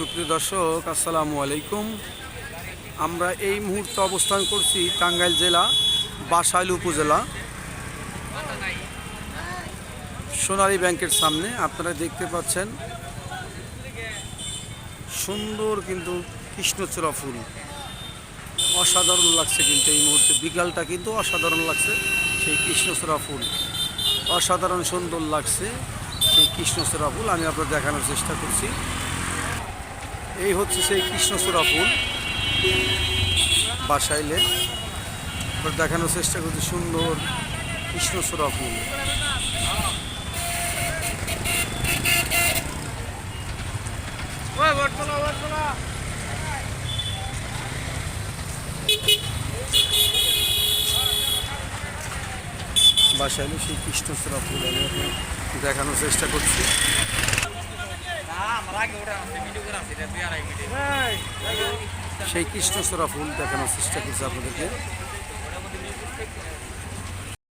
সুপ্রিয় দর্শক, আসসালামু আলাইকুম। আমরা এই মুহূর্তে অবস্থান করছি টাঙ্গাইল জেলা, বাসাইল উপজেলা, সোনালী ব্যাংকের সামনে। আপনারা দেখতে পাচ্ছেন সুন্দর কিন্তু কৃষ্ণচূড়া ফুল। অসাধারণ লাগছে কিন্তু এই মুহূর্তে। বিকালটা কিন্তু অসাধারণ লাগছে, সেই কৃষ্ণচূড়া ফুল। অসাধারণ সুন্দর লাগছে সেই কৃষ্ণচূড়া ফুল। আমি আপনার দেখানোর চেষ্টা করছি। এই হচ্ছে সেই কৃষ্ণচূড়া ফুল। বাসাইলে দেখানোর চেষ্টা করছি সুন্দর কৃষ্ণচূড়া ফুল। বাসাইলে সেই কৃষ্ণচূড়া ফুল আমি দেখানোর চেষ্টা করছি। সেই কৃষ্ণচূড়া ফুল দেখানোর চেষ্টা করছে আপনাদেরকে।